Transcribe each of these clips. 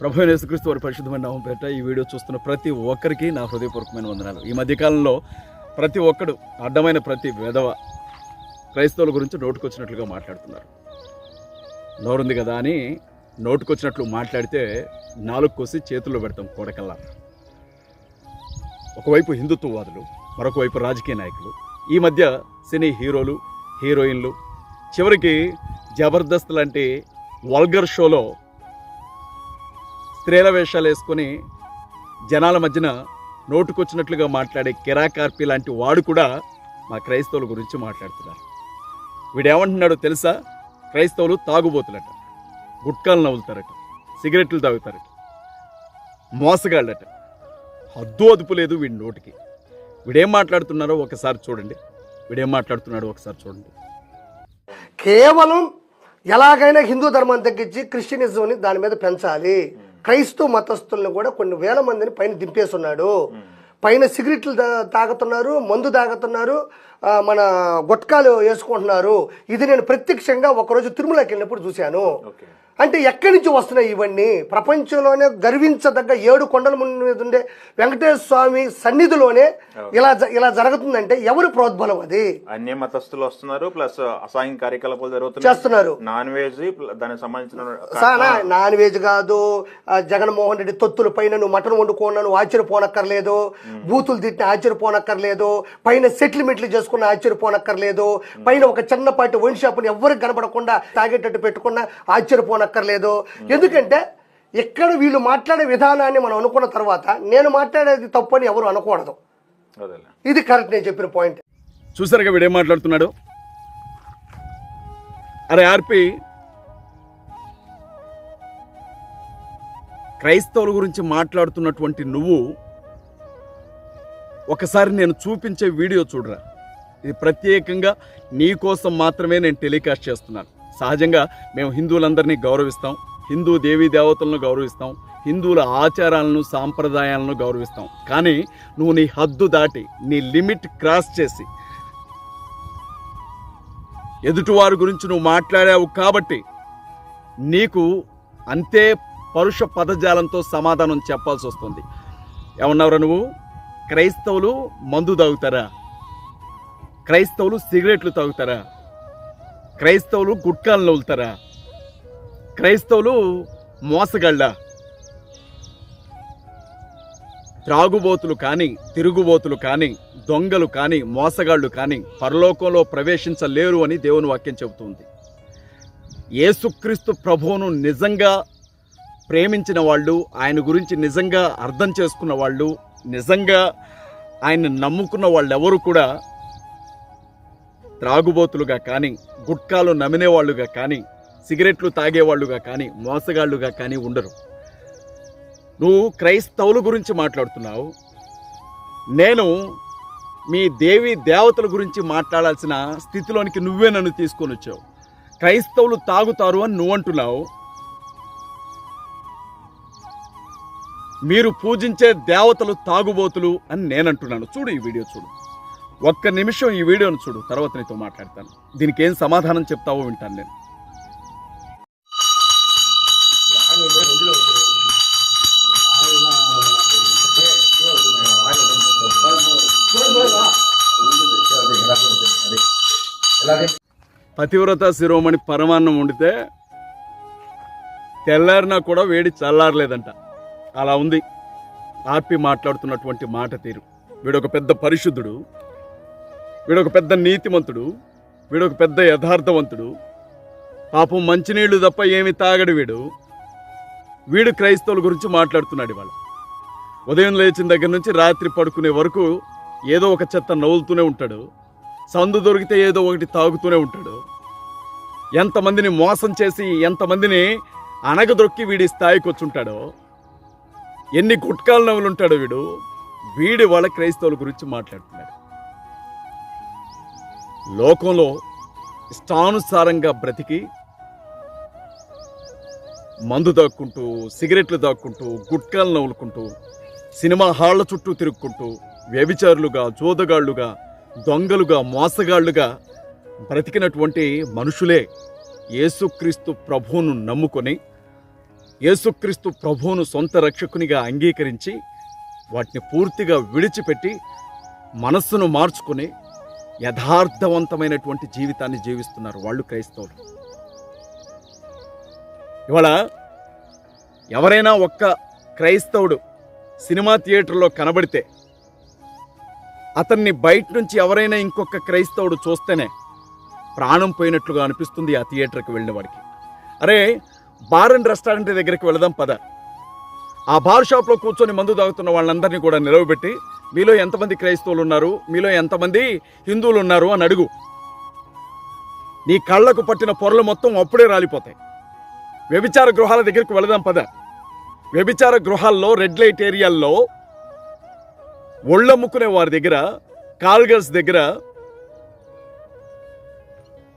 ప్రభు యేసుక్రీస్తు వారి పరిశుద్ధమైన నామం పేట ఈ వీడియో చూస్తున్న ప్రతి ఒక్కరికి నా హృదయపూర్వకమైన వందనాలు. ఈ మధ్యకాలంలో ప్రతి ఒక్కడు అడ్డమైన ప్రతి విధవ క్రైస్తవుల గురించి నోటుకొచ్చినట్లుగా మాట్లాడుతున్నారు. నోరుంది కదా అని నోటుకొచ్చినట్లు మాట్లాడితే నాలుగు కోసి చేతుల్లో పెడతాం కోడకల్లా. ఒకవైపు హిందుత్వవాదులు మరొక వైపు రాజకీయ నాయకులు. ఈ మధ్య సినీ హీరోలు హీరోయిన్లు చివరికి జబర్దస్త్ లాంటి వల్గర్ షోలో స్త్రీల వేషాలు వేసుకొని జనాల మధ్యన నోటుకొచ్చినట్లుగా మాట్లాడే కిరాకార్పి లాంటి వాడు కూడా మా క్రైస్తవుల గురించి మాట్లాడుతున్నారు. వీడేమంటున్నాడో తెలుసా? క్రైస్తవులు తాగుబోతులట గుట్కాలు నవ్వులుతారట సిగరెట్లు తాగుతారట మోసగాళ్ళట. హద్దు అదుపు లేదు వీడి నోటికి. వీడేం మాట్లాడుతున్నారో ఒకసారి చూడండి. వీడేం మాట్లాడుతున్నాడో ఒకసారి చూడండి. కేవలం ఎలాగైనా హిందూ ధర్మాన్ని తగ్గించి క్రిస్టియనిజంని దాని మీద పెంచాలి. క్రైస్తవ మతస్థులను కూడా కొన్ని వేల మందిని పైన దింపేస్తున్నాడు. పైన సిగరెట్లు తాగుతున్నారు మందు తాగుతున్నారు మన గుట్కాలు వేసుకుంటున్నారు. ఇది నేను ప్రత్యక్షంగా ఒకరోజు తిరుమలకి వెళ్ళినప్పుడు చూశాను. అంటే ఎక్కడి నుంచి వస్తున్నాయి ఇవన్నీ? ప్రపంచంలోనే గర్వించదగ్గ ఏడు కొండల మీద ఉండే వెంకటేశ్వర స్వామి సన్నిధిలోనే ఇలా ఇలా జరుగుతుందంటే ఎవరి ప్రోద్బలం అది? అన్య మతస్థులు వస్తున్నారు ప్లస్ అసాంఘిక కార్యకలాపాలు జరుగుతున్నాయి. చేస్తున్నారు. నాన్ వెజ్ దానికి సంబంధించిన నాన్ వెజ్ కాదు జగన్మోహన్ రెడ్డి తొత్తుల పైన నువ్వు మటన్ వండుకున్నా నువ్వు ఆశ్చర్యపోనక్కర్లేదు బూతులు తిట్టిన ఆశ్చర్యపోనక్కర్లేదు. పైన సెటిల్మెంట్లు చేసుకున్న ఆశ్చర్యపోనక్కర్లేదు. పైన ఒక చిన్నపాటి వైన్ షాప్ని ఎవరికి కనబడకుండా తాగేటట్టు పెట్టుకున్న ఆశ్చర్యపోనక్కర్లేదు ఎందుకంటే ఇక్కడ వీళ్ళు మాట్లాడే విధానాన్ని మనం అనుకున్న తర్వాత నేను మాట్లాడేది తప్పు అని ఎవరు అనకూడదు. ఇది కరెక్ట్ నేను చెప్పిన పాయింట్ చూసారుగా వీడేం మాట్లాడుతున్నాడు? అరే ఆర్పి క్రైస్తవుల గురించి మాట్లాడుతున్నటువంటి నువ్వు ఒకసారి నేను చూపించే వీడియో చూడరా. ఇది ప్రత్యేకంగా నీ కోసం మాత్రమే నేను టెలికాస్ట్ చేస్తున్నాను. సహజంగా మేము హిందువులందరినీ గౌరవిస్తాం. హిందూ దేవీ దేవతలను గౌరవిస్తాం. హిందువుల ఆచారాలను సాంప్రదాయాలను గౌరవిస్తాం. కానీ నువ్వు నీ హద్దు దాటి నీ లిమిట్ క్రాస్ చేసి ఎదుటివారి గురించి నువ్వు మాట్లాడావు కాబట్టి నీకు అంతే పరుష పదజాలంతో సమాధానం చెప్పాల్సి వస్తుంది. ఏమన్నావురా నువ్వు? క్రైస్తవులు మందు తాగుతారా? క్రైస్తవులు సిగరెట్లు తాగుతారా? క్రైస్తవులు గుట్కాలు నవ్వులుతారా క్రైస్తవులు మోసగాళ్ళ. త్రాగుబోతులు కానీ తిరుగుబోతులు కానీ దొంగలు కానీ మోసగాళ్ళు కానీ పరలోకంలో ప్రవేశించలేరు అని దేవుని వాక్యం చెబుతుంది. యేసుక్రీస్తు ప్రభువును నిజంగా ప్రేమించిన వాళ్ళు ఆయన గురించి నిజంగా అర్థం చేసుకున్న వాళ్ళు నిజంగా ఆయన నమ్ముకున్న వాళ్ళు ఎవరు కూడా త్రాగుబోతులుగా కానీ గుట్కాలు నమినేవాళ్ళుగా కానీ సిగరెట్లు తాగేవాళ్ళుగా కానీ మోసగాళ్ళుగా కానీ ఉండరు. నువ్వు క్రైస్తవుల గురించి మాట్లాడుతున్నావు. నేను మీ దేవి దేవతల గురించి మాట్లాడాల్సిన స్థితిలోనికి నువ్వే నన్ను తీసుకొని వచ్చావు. క్రైస్తవులు తాగుతారు అని నువ్వు అంటున్నావు. మీరు పూజించే దేవతలు తాగుబోతులు అని నేను అంటున్నాను. చూడు ఈ వీడియో చూడు. ఒక్క నిమిషం ఈ వీడియోను చూడు తర్వాత నీతో మాట్లాడతాను. దీనికి ఏం సమాధానం చెప్తావో వింటాను నేను. పతివ్రత శిరోమణి పరమాన్నం వండితే తెల్లారినా కూడా వేడి చల్లారలేదంట. అలా ఉంది. ఆర్పి మాట్లాడుతున్నటువంటి మాట తీరు. వీడు ఒక పెద్ద పరిశుద్ధుడు. వీడొక పెద్ద నీతిమంతుడు వీడొక పెద్ద యథార్థవంతుడు. పాపం మంచినీళ్ళు తప్ప ఏమి తాగడు వీడు. వీడు క్రైస్తవుల గురించి మాట్లాడుతున్నాడు ఇవాళ. ఉదయం లేచిన దగ్గర నుంచి రాత్రి పడుకునే వరకు ఏదో ఒక చెత్త నవ్వులుతూనే ఉంటాడు. సందు దొరికితే ఏదో ఒకటి తాగుతూనే ఉంటాడు. ఎంతమందిని మోసం చేసి ఎంతమందిని అనగదొక్కి వీడి స్థాయికి వచ్చుంటాడో ఎన్ని గుట్కాల నవ్వులుంటాడో వీడు వీడి వాళ్ళ క్రైస్తవుల గురించి మాట్లాడుతున్నాడు. లోకంలో ఇష్టానుసారంగా బ్రతికి మందు దాక్కుంటూ సిగరెట్లు దాక్కుంటూ గుట్కాలు నవ్వులుకుంటూ సినిమా హాళ్ళ చుట్టూ తిరుక్కుంటూ వ్యభిచారులుగా జోదగాళ్ళుగా దొంగలుగా మోసగాళ్ళుగా బ్రతికినటువంటి మనుషులే యేసుక్రీస్తు ప్రభువును నమ్ముకొని యేసుక్రీస్తు ప్రభువును సొంత రక్షకునిగా అంగీకరించి వాటిని పూర్తిగా విడిచిపెట్టి మనస్సును మార్చుకుని యథార్థవంతమైనటువంటి జీవితాన్ని జీవిస్తున్నారు వాళ్ళు క్రైస్తవులు. ఇవాళ ఎవరైనా ఒక్క క్రైస్తవుడు సినిమా థియేటర్లో కనబడితే అతన్ని బయట నుంచి ఎవరైనా ఇంకొక క్రైస్తవుడు చూస్తేనే ప్రాణం పోయినట్లుగా అనిపిస్తుంది ఆ థియేటర్కి వెళ్ళిన వాడికి. అరే బార్ అండ్ రెస్టారెంట్ దగ్గరికి వెళదాం పద. ఆ బార్ షాప్లో కూర్చొని మందు తాగుతున్న వాళ్ళందరినీ కూడా నిలవబెట్టి మీలో ఎంతమంది క్రైస్తవులు ఉన్నారు మీలో ఎంతమంది హిందువులు ఉన్నారు అని అడుగు. నీ కళ్ళకు పట్టిన పొరలు మొత్తం అప్పుడే రాలిపోతాయి. వ్యభిచార గృహాల దగ్గరికి వెళదాం పద. వ్యభిచార గృహాల్లో రెడ్ లైట్ ఏరియాల్లో ఒళ్ళమ్ముకునే వారి దగ్గర కాల్ గర్ల్స్ దగ్గర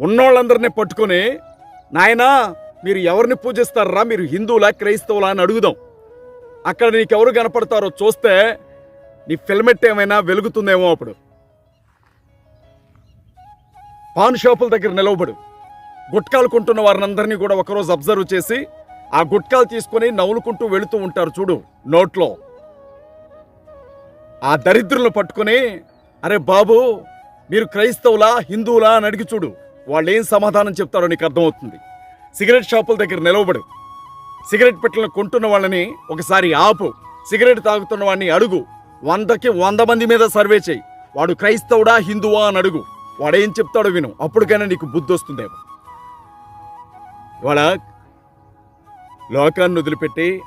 ఉన్నోళ్ళందరినీ పట్టుకొని నాయనా మీరు ఎవరిని పూజిస్తారా? మీరు హిందువులా క్రైస్తవులా? అని అడుగుదాం. అక్కడ నీకెవరు కనపడతారో చూస్తే నీ ఫిల్మెట్ ఏమైనా వెలుగుతుందేమో అప్పుడు. పాన్ షాపుల దగ్గర నిలవబడు. గుట్కాలు కొంటున్న వారినందరినీ కూడా ఒకరోజు అబ్జర్వ్ చేసి ఆ గుట్కాలు తీసుకొని నవ్వులుకుంటూ వెళుతూ ఉంటారు చూడు నోట్లో. ఆ దరిద్రులను పట్టుకొని అరే బాబు మీరు క్రైస్తవులా హిందువులా? అని అడిగి చూడు. వాళ్ళు ఏం సమాధానం చెప్తారో నీకు అర్థమవుతుంది. సిగరెట్ షాపుల దగ్గర నిలవబడు. సిగరెట్ పెట్టలను కొంటున్న వాళ్ళని ఒకసారి ఆపు. సిగరెట్ తాగుతున్న వాడిని అడుగు. వందకి వంద మంది మీద సర్వే చేయి. వాడు క్రైస్తవుడా హిందువా అని అడుగు. వాడేం చెప్తాడో విను. అప్పటికైనా నీకు బుద్ధి వస్తుందేమో. ఇవాళ లోకాన్ని వదిలిపెట్టి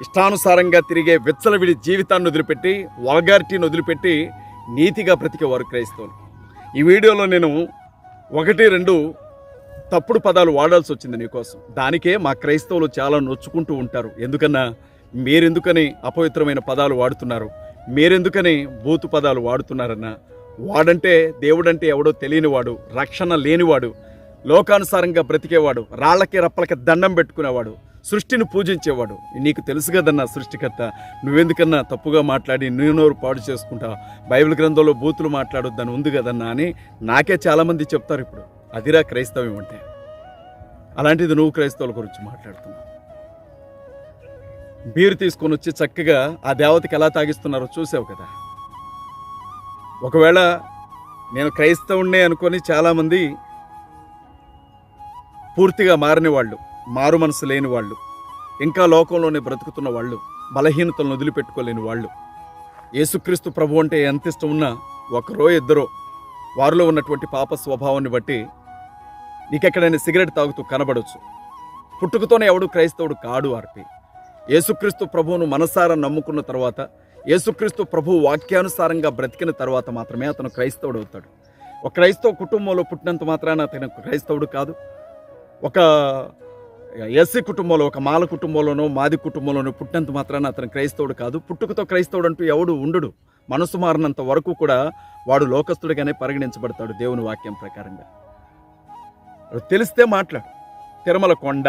ఇష్టానుసారంగా తిరిగే విచ్చలవిడి జీవితాన్ని వదిలిపెట్టి వల్గారిటీని వదిలిపెట్టి నీతిగా బ్రతికేవారు క్రైస్తవులు. ఈ వీడియోలో నేను ఒకటి రెండు తప్పుడు పదాలు వాడాల్సి వచ్చింది నీకోసం. దానికే మా క్రైస్తవులు చాలా నొచ్చుకుంటూ ఉంటారు. ఎందుకన్నా? మీరెందుకని అపవిత్రమైన పదాలు వాడుతున్నారు? మీరెందుకని బూతు పదాలు వాడుతున్నారన్నా? వాడంటే దేవుడంటే ఎవడో తెలియనివాడు రక్షణ లేనివాడు లోకానుసారంగా బ్రతికేవాడు రాళ్ళకి రప్పలకి దండం పెట్టుకునేవాడు సృష్టిని పూజించేవాడు. నీకు తెలుసు కదన్నా సృష్టికర్త నువ్వెందుకన్నా తప్పుగా మాట్లాడి నీ నోరు పాడు చేసుకుంటావు? బైబిల్ గ్రంథంలో బూతులు మాట్లాడొద్దని ఉంది కదన్నా అని నాకే చాలామంది చెప్తారు ఇప్పుడు. అదిరా క్రైస్తవ్యం అంటే అలాంటిది నువ్వు క్రైస్తవుల గురించి మాట్లాడుతున్నావు. బీరు తీసుకొని వచ్చి చక్కగా ఆ దేవతకి ఎలా తాగిస్తున్నారో చూసావు కదా? ఒకవేళ నేను క్రైస్తవుణ్ణే అనుకొని చాలామంది పూర్తిగా మారిన వాళ్ళు మారు మనసు లేని వాళ్ళు ఇంకా లోకంలోనే బ్రతుకుతున్న వాళ్ళు బలహీనతలను వదిలిపెట్టుకోలేని వాళ్ళు యేసుక్రీస్తు ప్రభు అంటే ఎంత ఇష్టం ఉన్నా ఒకరో ఇద్దరో వారిలో ఉన్నటువంటి పాప స్వభావాన్ని బట్టి నీకెక్కడైనా సిగరెట్ తాగుతూ కనబడవచ్చు పుట్టుకతోనే ఎవడు క్రైస్తవుడు కాడు ఆర్పి. యేసుక్రీస్తు ప్రభువును మనసారా నమ్ముకున్న తర్వాత యేసుక్రీస్తు ప్రభు వాక్యానుసారంగా బ్రతికిన తర్వాత మాత్రమే అతను క్రైస్తవుడు అవుతాడు. ఒక క్రైస్తవ కుటుంబంలో పుట్టినంత మాత్రాన అతను క్రైస్తవుడు కాదు. ఒక ఎస్సీ కుటుంబంలో ఒక మాల కుటుంబంలోనో మాది కుటుంబంలోనో పుట్టినంత మాత్రాన అతను క్రైస్తవుడు కాదు. పుట్టుకతో క్రైస్తవుడు అంటూ ఎవడు ఉండడు. మనసు మారినంత వరకు కూడా వాడు లోకస్తుడిగానే పరిగణించబడతాడు దేవుని వాక్యం ప్రకారంగా. తెలిస్తే మాట్లాడు. తిరుమల కొండ.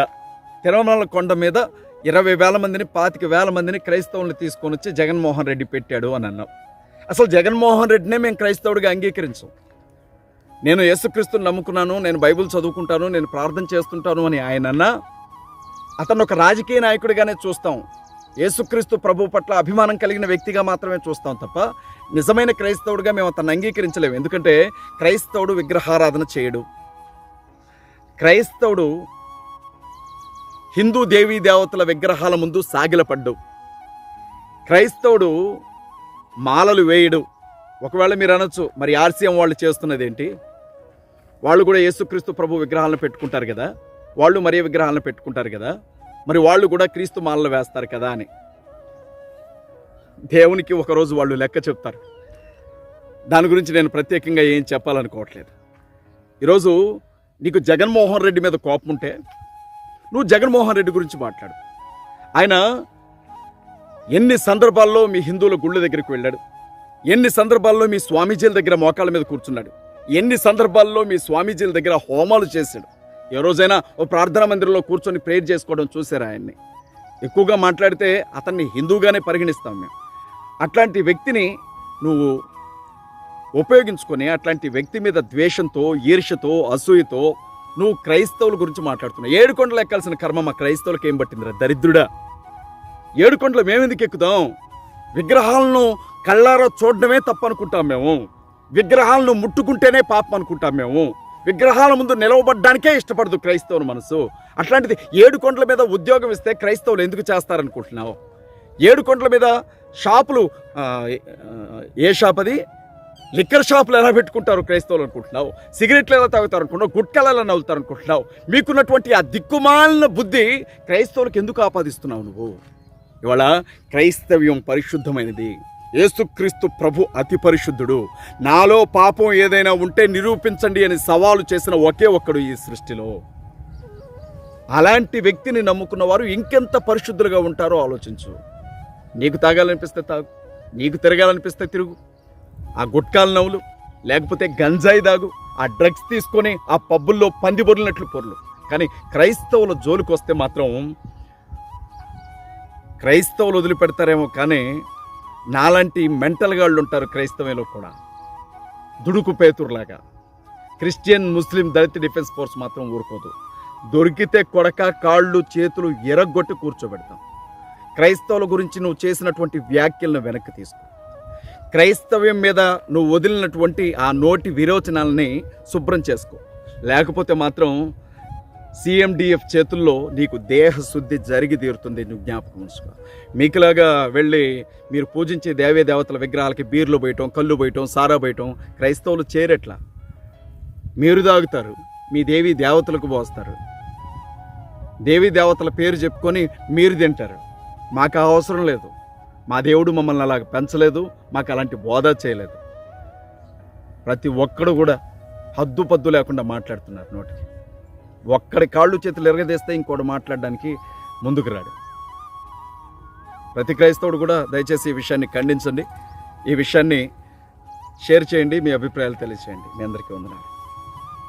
తిరుమల కొండ మీద ఇరవై వేల మందిని పాతిక వేల మందిని క్రైస్తవులను తీసుకొని వచ్చి జగన్మోహన్ రెడ్డి పెట్టాడు అని అన్నాం. అసలు జగన్మోహన్ రెడ్డినే మేము క్రైస్తవుడిగా అంగీకరించాం. నేను యేసుక్రీస్తుని నమ్ముకున్నాను నేను బైబిల్ చదువుకుంటాను నేను ప్రార్థన చేస్తుంటాను అని ఆయన అన్నా అతను ఒక రాజకీయ నాయకుడిగానే చూస్తాం. యేసుక్రీస్తు ప్రభు పట్ల అభిమానం కలిగిన వ్యక్తిగా మాత్రమే చూస్తాం తప్ప నిజమైన క్రైస్తవుడిగా మేము అతను అంగీకరించలేము. ఎందుకంటే క్రైస్తవుడు విగ్రహారాధన చేయడు. క్రైస్తవుడు హిందూ దేవీ దేవతల విగ్రహాల ముందు సాగిలపడ్డు. క్రైస్తవుడు మాలలు వేయడు. ఒకవేళ మీరు అనొచ్చు మరి ఆర్సీఎం వాళ్ళు చేస్తున్నది ఏంటి వాళ్ళు కూడా యేసుక్రీస్తు ప్రభు విగ్రహాలను పెట్టుకుంటారు కదా? వాళ్ళు మరీ విగ్రహాలను పెట్టుకుంటారు కదా? మరి వాళ్ళు కూడా క్రీస్తు మాలలు వేస్తారు కదా అని. దేవునికి ఒకరోజు వాళ్ళు లెక్క చెప్తారు. దాని గురించి నేను ప్రత్యేకంగా ఏం చెప్పాలనుకోవట్లేదు. ఈరోజు నీకు జగన్మోహన్ రెడ్డి మీద కోపం ఉంటే నువ్వు జగన్మోహన్ రెడ్డి గురించి మాట్లాడు. ఆయన ఎన్ని సందర్భాల్లో మీ హిందువుల గుళ్ళ దగ్గరికి వెళ్ళాడు. ఎన్ని సందర్భాల్లో మీ స్వామీజీల దగ్గర మోకాళ్ళ మీద కూర్చున్నాడు. ఎన్ని సందర్భాల్లో మీ స్వామీజీల దగ్గర హోమాలు చేశాడు. ఏ రోజైనా ఓ ప్రార్థనా మందిరంలో కూర్చొని ప్రేయర్ చేసుకోవడం చూసారా ఆయన్ని? ఎక్కువగా మాట్లాడితే అతన్ని హిందువుగానే పరిగణిస్తాం మేము. అట్లాంటి వ్యక్తిని నువ్వు ఉపయోగించుకొని అట్లాంటి వ్యక్తి మీద ద్వేషంతో ఈర్ష్యతో అసూయతో నువ్వు క్రైస్తవుల గురించి మాట్లాడుతున్నావు. ఏడు కొండలు ఎక్కాల్సిన కర్మ మా క్రైస్తవులకు ఏం పట్టిందిరా? దరిద్రుడా? ఏడు కొండలు మేమెందుకు ఎక్కుదాం విగ్రహాలను కళ్ళారా చూడడమే తప్పనుకుంటాం మేము. విగ్రహాలను ముట్టుకుంటేనే పాపం అనుకుంటాం మేము. విగ్రహాల ముందు నిలవబడ్డానికే ఇష్టపడదు క్రైస్తవుని మనసు. అట్లాంటిది ఏడు కొండల మీద ఉద్యోగం ఇస్తే క్రైస్తవులు ఎందుకు చేస్తారనుకుంటున్నావు? ఏడు కొండల మీద షాపులు ఏ షాప్ అది? లిక్కర్ షాపులు ఎలా పెట్టుకుంటారు క్రైస్తవులు అనుకుంటున్నావు? సిగరెట్లు ఎలా తాగుతారు అనుకుంటున్నావు? గుట్కలు ఎలా నవ్వుతారు అనుకుంటున్నావు మీకున్నటువంటి ఆ దిక్కుమాలిన బుద్ధి క్రైస్తవులకు ఎందుకు ఆపాదిస్తున్నావు నువ్వు? ఇవాళ క్రైస్తవ్యం పరిశుద్ధమైనది. యేసుక్రీస్తు ప్రభు అతి పరిశుద్ధుడు. నాలో పాపం ఏదైనా ఉంటే నిరూపించండి అని సవాలు చేసిన ఒకే ఒక్కడు ఈ సృష్టిలో. అలాంటి వ్యక్తిని నమ్ముకున్న వారు ఇంకెంత పరిశుద్ధులుగా ఉంటారో ఆలోచించు. నీకు తాగాలనిపిస్తే తాగు నీకు తిరగాలనిపిస్తే తిరుగు. ఆ గుట్కాల నవ్వులు లేకపోతే గంజాయి దాగు ఆ డ్రగ్స్ తీసుకొని ఆ పబ్బుల్లో పంది బొర్లినట్లు పొర్లు. కానీ క్రైస్తవుల జోలికి వస్తే మాత్రం క్రైస్తవులు వదిలిపెడతారేమో కానీ నాలాంటి మెంటల్ గాళ్ళు ఉంటారు క్రైస్తవంలో కూడా. దుడుకు పేతురులాగా. క్రిస్టియన్ ముస్లిం దళిత డిఫెన్స్ ఫోర్స్ మాత్రం ఊరుకోదు. దొరికితే కొడక కాళ్ళు చేతులు ఎరగొట్టి కూర్చోబెడతాం. క్రైస్తవుల గురించి నువ్వు చేసినటువంటి వ్యాఖ్యలను వెనక్కి తీసుకో. క్రైస్తవ్యం మీద నువ్వు వదిలినటువంటి ఆ నోటి విరోచనాలని శుభ్రం చేసుకో. లేకపోతే మాత్రం సిఎండిఎఫ్ చేతుల్లో నీకు దేహశుద్ధి జరిగి తీరుతుంది నువ్వు జ్ఞాపకం ఉంచుకో. మీకులాగా వెళ్ళి మీరు పూజించే దేవే దేవతల విగ్రహాలకి బీర్లు పోయటం కళ్ళు పోయటం సారా పోయటం క్రైస్తవులు చేరట్లా మీరు తాగుతారు మీ దేవి దేవతలకు పోస్తారు. దేవి దేవతల పేరు చెప్పుకొని మీరు తింటారు. మాకు అవసరం లేదు. మా దేవుడు మమ్మల్ని అలా పెంచలేదు మాకు అలాంటి బోధ చేయలేదు. ప్రతి ఒక్కడు కూడా హద్దు పద్దు లేకుండా మాట్లాడుతున్నారు నోటికి. ఒక్కడి కాళ్ళు చేతులు ఎరగదీస్తే ఇంకోటి మాట్లాడడానికి ముందుకు రాడు. ప్రతి క్రైస్తవుడు కూడా దయచేసి ఈ విషయాన్ని ఖండించండి. ఈ విషయాన్ని షేర్ చేయండి. మీ అభిప్రాయాలు తెలియచేయండి. మీ అందరికీ వందనాలు.